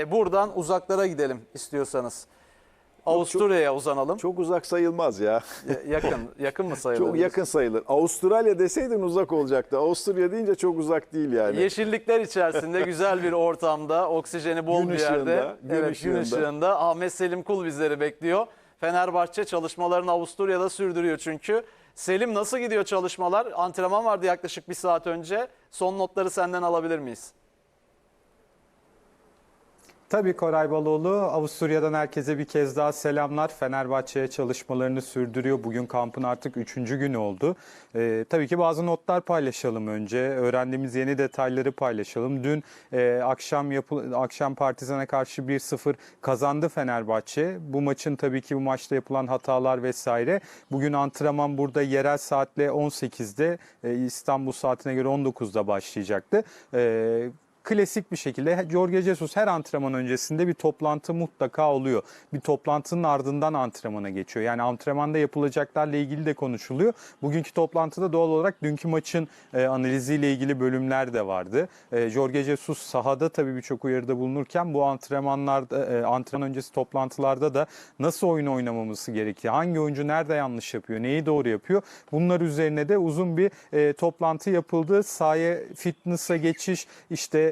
e, buradan uzaklara gidelim istiyorsanız. Avusturya'ya uzanalım. Çok uzak sayılmaz ya. Ya- yakın, yakın mı sayılır? Çok yakın sayılır. Avustralya deseydin uzak olacaktı. Avusturya deyince çok uzak değil yani. Yeşillikler içerisinde güzel bir ortamda, oksijeni bol Gün bir yerde. gün evet, gün ışığında. ışığında. Ahmet Selim Kul bizleri bekliyor. Fenerbahçe çalışmalarını Avusturya'da sürdürüyor çünkü. Selim nasıl gidiyor çalışmalar? Antrenman vardı yaklaşık bir saat önce. Son notları senden alabilir miyiz? Tabii Koray Baloğlu, Avusturya'dan herkese bir kez daha selamlar. Fenerbahçe'ye çalışmalarını sürdürüyor. Bugün kampın artık 3. günü oldu. Ee, tabii ki bazı notlar paylaşalım önce. Öğrendiğimiz yeni detayları paylaşalım. Dün e, akşam yapı, akşam Partizan'a karşı 1-0 kazandı Fenerbahçe. Bu maçın tabii ki bu maçta yapılan hatalar vesaire. Bugün antrenman burada yerel saatle 18'de, e, İstanbul saatine göre 19'da başlayacaktı. E, klasik bir şekilde Jorge Jesus her antrenman öncesinde bir toplantı mutlaka oluyor. Bir toplantının ardından antrenmana geçiyor. Yani antrenmanda yapılacaklarla ilgili de konuşuluyor. Bugünkü toplantıda doğal olarak dünkü maçın e, analiziyle ilgili bölümler de vardı. E, Jorge Jesus sahada tabii birçok uyarıda bulunurken bu antrenmanlarda e, antrenman öncesi toplantılarda da nasıl oyun oynamamız gerekiyor? Hangi oyuncu nerede yanlış yapıyor? Neyi doğru yapıyor? Bunlar üzerine de uzun bir e, toplantı yapıldı. Sahaya fitness'a geçiş işte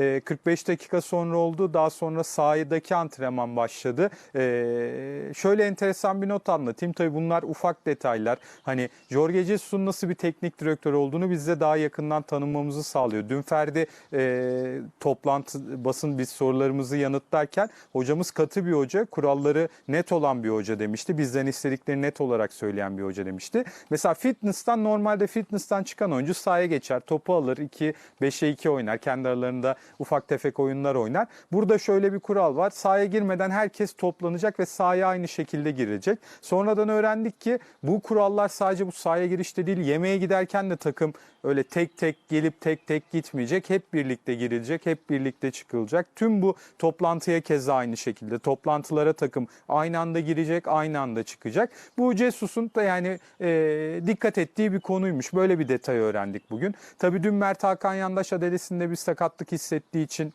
e, 45 dakika sonra oldu. Daha sonra sahadaki antrenman başladı. E, şöyle enteresan bir not anlatayım. Tabii bunlar ufak detaylar. Hani Jorge Jesus'un nasıl bir teknik direktör olduğunu bizde daha yakından tanımamızı sağlıyor. Dün Ferdi e, toplantı basın biz sorularımızı yanıtlarken hocamız katı bir hoca, kuralları net olan bir hoca demişti. Bizden istedikleri net olarak söyleyen bir hoca demişti. Mesela fitness'tan normalde fitness'tan çıkan oyuncu sahaya geçer, topu alır, 2 5'e 2 oynar. Kendi aralarında ufak tefek oyunlar oynar. Burada şöyle bir kural var. Sahaya girmeden herkes toplanacak ve sahaya aynı şekilde girecek. Sonradan öğrendik ki bu kurallar sadece bu sahaya girişte değil, yemeğe giderken de takım öyle tek tek gelip tek tek gitmeyecek. Hep birlikte girilecek, hep birlikte çıkılacak. Tüm bu toplantıya keza aynı şekilde. Toplantılara takım aynı anda girecek, aynı anda çıkacak. Bu Cesus'un da yani e, dikkat ettiği bir konuymuş. Böyle bir detay öğrendik bugün. Tabii dün Mert Hakan Yandaş adalesinde bir sakatlık hissettiği için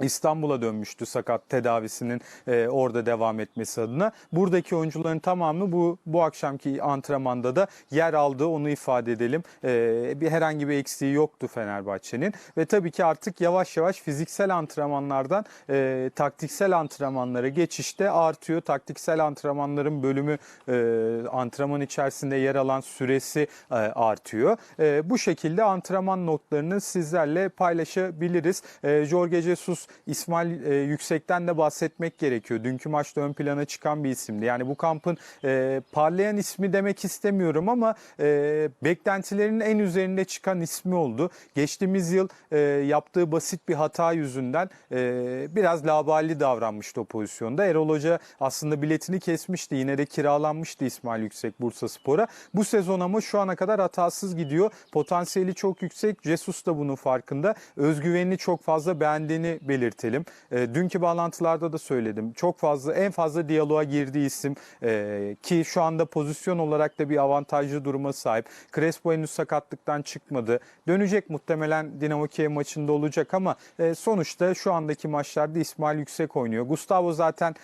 İstanbul'a dönmüştü sakat tedavisinin e, orada devam etmesi adına. Buradaki oyuncuların tamamı bu bu akşamki antrenmanda da yer aldı onu ifade edelim. E, bir herhangi bir eksiği yoktu Fenerbahçe'nin ve tabii ki artık yavaş yavaş fiziksel antrenmanlardan e, taktiksel antrenmanlara geçişte artıyor. Taktiksel antrenmanların bölümü e, antrenman içerisinde yer alan süresi e, artıyor. E, bu şekilde antrenman notlarını sizlerle paylaşabiliriz. E, Jorge Jesus İsmail e, Yüksek'ten de bahsetmek gerekiyor. Dünkü maçta ön plana çıkan bir isimdi. Yani bu kampın e, parlayan ismi demek istemiyorum ama e, beklentilerin en üzerinde çıkan ismi oldu. Geçtiğimiz yıl e, yaptığı basit bir hata yüzünden e, biraz laballi davranmıştı o pozisyonda. Erol Hoca aslında biletini kesmişti. Yine de kiralanmıştı İsmail Yüksek Bursa Spor'a. Bu sezon ama şu ana kadar hatasız gidiyor. Potansiyeli çok yüksek. Jesus da bunun farkında. Özgüvenini çok fazla beğendiğini belirtelim. E, dünkü bağlantılarda da söyledim. Çok fazla en fazla diyaloğa girdiği isim e, ki şu anda pozisyon olarak da bir avantajlı duruma sahip. Crespo henüz sakatlıktan çıkmadı. Dönecek muhtemelen Dinamo Kiev maçında olacak ama e, sonuçta şu andaki maçlarda İsmail Yüksek oynuyor. Gustavo zaten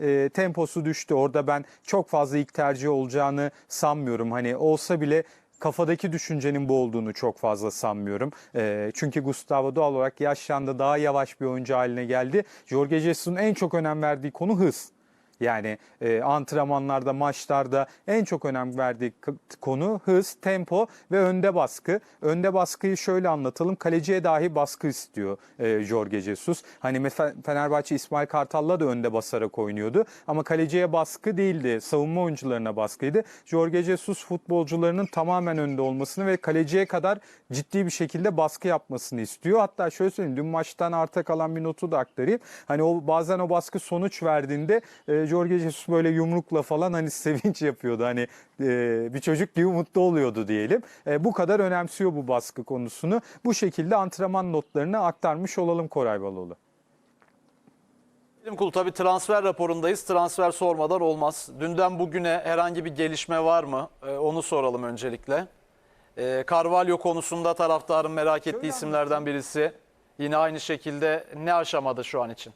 e, temposu düştü. Orada ben çok fazla ilk tercih olacağını sanmıyorum. Hani olsa bile kafadaki düşüncenin bu olduğunu çok fazla sanmıyorum. E, çünkü Gustavo doğal olarak yaşlandı, daha yavaş bir oyuncu haline geldi. Jorge Jesus'un en çok önem verdiği konu hız. Yani e, antrenmanlarda, maçlarda en çok önem verdiği konu hız, tempo ve önde baskı. Önde baskıyı şöyle anlatalım. Kaleciye dahi baskı istiyor e, Jorge Jesus. Hani mesela Fenerbahçe İsmail Kartal'la da önde basarak oynuyordu. Ama kaleciye baskı değildi. Savunma oyuncularına baskıydı. Jorge Jesus futbolcularının tamamen önde olmasını ve kaleciye kadar ciddi bir şekilde baskı yapmasını istiyor. Hatta şöyle söyleyeyim. Dün maçtan arta kalan bir notu da aktarayım. Hani o bazen o baskı sonuç verdiğinde e, Jorge Jesus böyle yumrukla falan hani sevinç yapıyordu. Hani e, bir çocuk gibi mutlu oluyordu diyelim. E, bu kadar önemsiyor bu baskı konusunu. Bu şekilde antrenman notlarını aktarmış olalım Koray Baloğlu. Selim Kul tabii transfer raporundayız. Transfer sormadan olmaz. Dünden bugüne herhangi bir gelişme var mı? Ee, onu soralım öncelikle. Ee, Carvalho konusunda taraftarın merak ettiği isimlerden birisi. Yine aynı şekilde ne aşamada şu an için?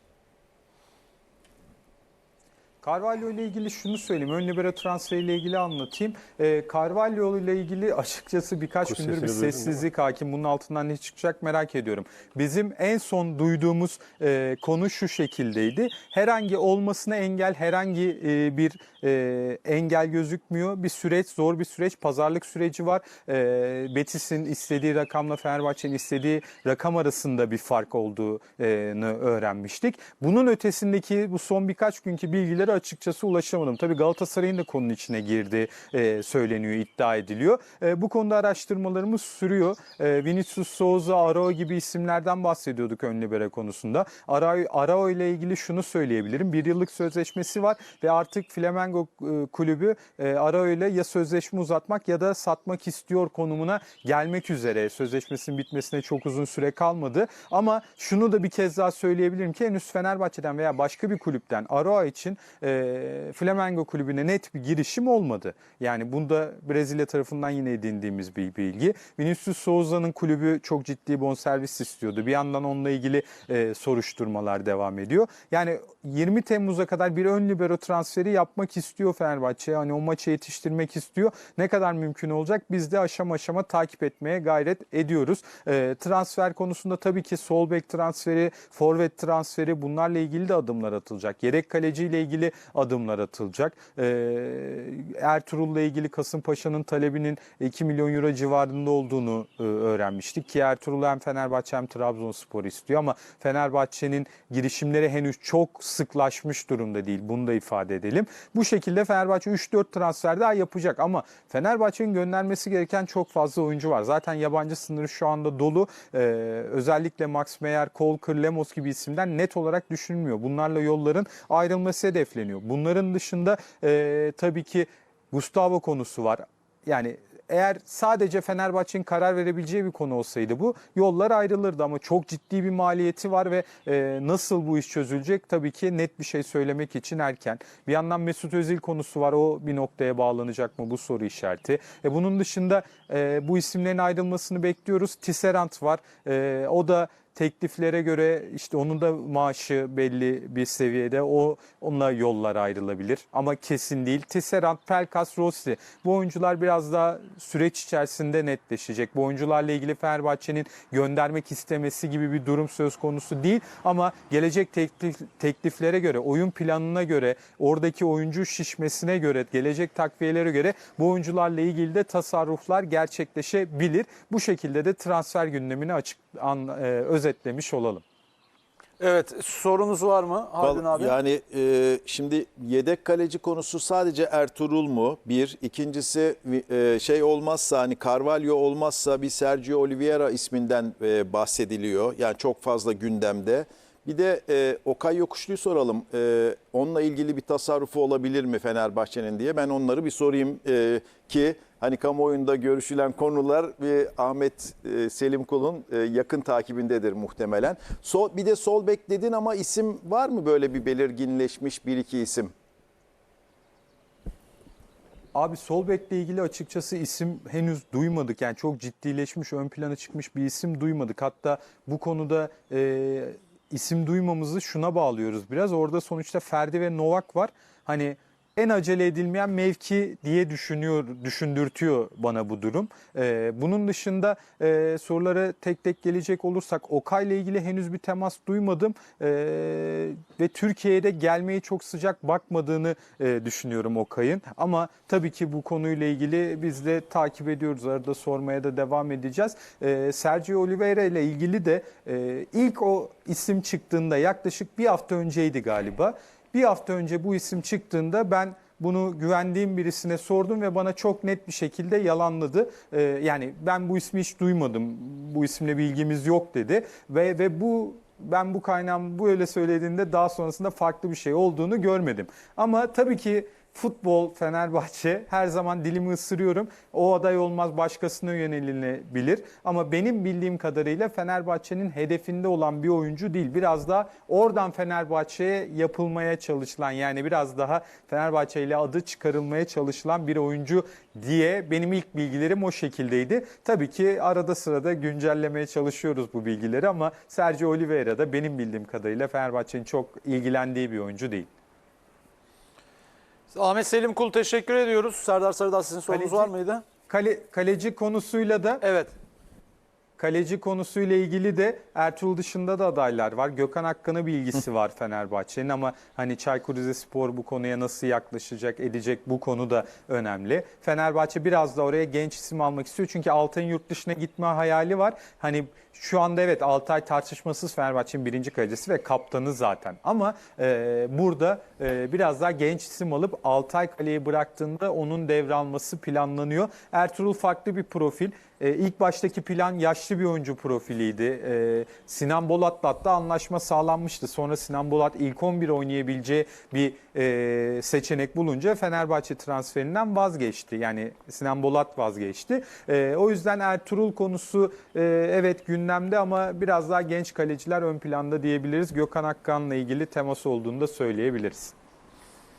Carvalho ile ilgili şunu söyleyeyim. Ön libero transferiyle ilgili anlatayım. Ee, Carvalho ile ilgili açıkçası birkaç Kuş gündür bir sessizlik hakim. Bunun altından ne çıkacak merak ediyorum. Bizim en son duyduğumuz e, konu şu şekildeydi. Herhangi olmasına engel, herhangi e, bir e, engel gözükmüyor. Bir süreç, zor bir süreç. Pazarlık süreci var. E, Betis'in istediği rakamla Fenerbahçe'nin istediği rakam arasında bir fark olduğunu öğrenmiştik. Bunun ötesindeki bu son birkaç günkü bilgilere açıkçası ulaşamadım. Tabii Galatasaray'ın da konunun içine girdi e, söyleniyor, iddia ediliyor. E, bu konuda araştırmalarımız sürüyor. E, Vinicius Souza, Arao gibi isimlerden bahsediyorduk ön libero konusunda. Arao, Arao ile ilgili şunu söyleyebilirim. Bir yıllık sözleşmesi var ve artık Flamengo e, kulübü e, Arao ile ya sözleşme uzatmak ya da satmak istiyor konumuna gelmek üzere. Sözleşmesinin bitmesine çok uzun süre kalmadı. Ama şunu da bir kez daha söyleyebilirim ki henüz Fenerbahçe'den veya başka bir kulüpten Arao için e, Flamengo kulübüne net bir girişim olmadı. Yani bunda Brezilya tarafından yine edindiğimiz bir bilgi. Vinicius Souza'nın kulübü çok ciddi bonservis istiyordu. Bir yandan onunla ilgili e, soruşturmalar devam ediyor. Yani 20 Temmuz'a kadar bir ön libero transferi yapmak istiyor Fenerbahçe. Hani o maçı yetiştirmek istiyor. Ne kadar mümkün olacak biz de aşama aşama takip etmeye gayret ediyoruz. E, transfer konusunda tabii ki sol bek transferi, forvet transferi bunlarla ilgili de adımlar atılacak. Yedek kaleciyle ilgili adımlar atılacak. E, Ertuğrul'la ilgili Kasımpaşa'nın talebinin 2 milyon euro civarında olduğunu e, öğrenmiştik ki Ertuğrul hem Fenerbahçe hem Trabzonspor istiyor ama Fenerbahçe'nin girişimleri henüz çok sıklaşmış durumda değil. Bunu da ifade edelim. Bu şekilde Fenerbahçe 3-4 transfer daha yapacak ama Fenerbahçe'nin göndermesi gereken çok fazla oyuncu var. Zaten yabancı sınırı şu anda dolu. Ee, özellikle Max Meyer, Kolkır, Lemos gibi isimden net olarak düşünülmüyor. Bunlarla yolların ayrılması hedefleniyor. Bunların dışında e, tabii ki Gustavo konusu var. Yani eğer sadece Fenerbahçe'nin karar verebileceği bir konu olsaydı bu yollar ayrılırdı ama çok ciddi bir maliyeti var ve e, nasıl bu iş çözülecek tabii ki net bir şey söylemek için erken. Bir yandan Mesut Özil konusu var o bir noktaya bağlanacak mı bu soru işareti. E, bunun dışında e, bu isimlerin ayrılmasını bekliyoruz. Tisserant var e, o da tekliflere göre işte onun da maaşı belli bir seviyede o onunla yollar ayrılabilir ama kesin değil. Tisserand, Pelkas, Rossi bu oyuncular biraz daha süreç içerisinde netleşecek. Bu oyuncularla ilgili Fenerbahçe'nin göndermek istemesi gibi bir durum söz konusu değil ama gelecek teklif, tekliflere göre, oyun planına göre, oradaki oyuncu şişmesine göre, gelecek takviyelere göre bu oyuncularla ilgili de tasarruflar gerçekleşebilir. Bu şekilde de transfer gündemini açık an, e, özetlemiş olalım. Evet sorunuz var mı Haldun abi? Yani e, şimdi yedek kaleci konusu sadece Ertuğrul mu? Bir. İkincisi e, şey olmazsa hani Carvalho olmazsa bir Sergio Oliveira isminden e, bahsediliyor. Yani çok fazla gündemde. Bir de e, Okay Yokuşlu'yu soralım. E, onunla ilgili bir tasarrufu olabilir mi Fenerbahçe'nin diye. Ben onları bir sorayım e, ki hani kamuoyunda görüşülen konular bir Ahmet e, Selim Kul'un e, yakın takibindedir muhtemelen. Sol, bir de sol bek dedin ama isim var mı böyle bir belirginleşmiş bir iki isim? Abi sol bekle ilgili açıkçası isim henüz duymadık. Yani çok ciddileşmiş, ön plana çıkmış bir isim duymadık. Hatta bu konuda e, isim duymamızı şuna bağlıyoruz biraz. Orada sonuçta Ferdi ve Novak var. Hani en acele edilmeyen mevki diye düşünüyor, düşündürtüyor bana bu durum. Ee, bunun dışında e, sorulara tek tek gelecek olursak Okay ile ilgili henüz bir temas duymadım Ee, ve Türkiye'de gelmeyi çok sıcak bakmadığını e, düşünüyorum Okay'ın. Ama tabii ki bu konuyla ilgili biz de takip ediyoruz. Arada sormaya da devam edeceğiz. Ee, Sergio Oliveira ile ilgili de e, ilk o isim çıktığında yaklaşık bir hafta önceydi galiba. Bir hafta önce bu isim çıktığında ben bunu güvendiğim birisine sordum ve bana çok net bir şekilde yalanladı. Ee, yani ben bu ismi hiç duymadım, bu isimle bilgimiz yok dedi ve ve bu ben bu kaynağım bu öyle söylediğinde daha sonrasında farklı bir şey olduğunu görmedim. Ama tabii ki futbol Fenerbahçe her zaman dilimi ısırıyorum. O aday olmaz başkasına yönelinebilir. Ama benim bildiğim kadarıyla Fenerbahçe'nin hedefinde olan bir oyuncu değil. Biraz daha oradan Fenerbahçe'ye yapılmaya çalışılan yani biraz daha Fenerbahçe ile adı çıkarılmaya çalışılan bir oyuncu diye benim ilk bilgilerim o şekildeydi. Tabii ki arada sırada güncellemeye çalışıyoruz bu bilgileri ama Sergio Oliveira da benim bildiğim kadarıyla Fenerbahçe'nin çok ilgilendiği bir oyuncu değil. Ahmet Selim Kul teşekkür ediyoruz. Serdar Sarıdağ sizin sorunuz Kaleci- var mıydı? Kale, kaleci konusuyla da Evet. Kaleci konusuyla ilgili de Ertuğrul dışında da adaylar var. Gökhan Akkan'a bir ilgisi var Fenerbahçe'nin ama hani Çaykur Rizespor bu konuya nasıl yaklaşacak, edecek bu konu da önemli. Fenerbahçe biraz da oraya genç isim almak istiyor. Çünkü Altay'ın yurt dışına gitme hayali var. Hani şu anda evet Altay tartışmasız Fenerbahçe'nin birinci kalecisi ve kaptanı zaten. Ama e, burada e, biraz daha genç isim alıp Altay kaleyi bıraktığında onun devralması planlanıyor. Ertuğrul farklı bir profil. E, ilk baştaki plan yaşlı bir oyuncu profiliydi. E, Sinan Bolat'la hatta anlaşma sağlanmıştı. Sonra Sinan Bolat ilk 11 oynayabileceği bir e, seçenek bulunca Fenerbahçe transferinden vazgeçti. Yani Sinan Bolat vazgeçti. E, o yüzden Ertuğrul konusu e, evet gündemde ama biraz daha genç kaleciler ön planda diyebiliriz. Gökhan Akkan'la ilgili temas olduğunu da söyleyebiliriz.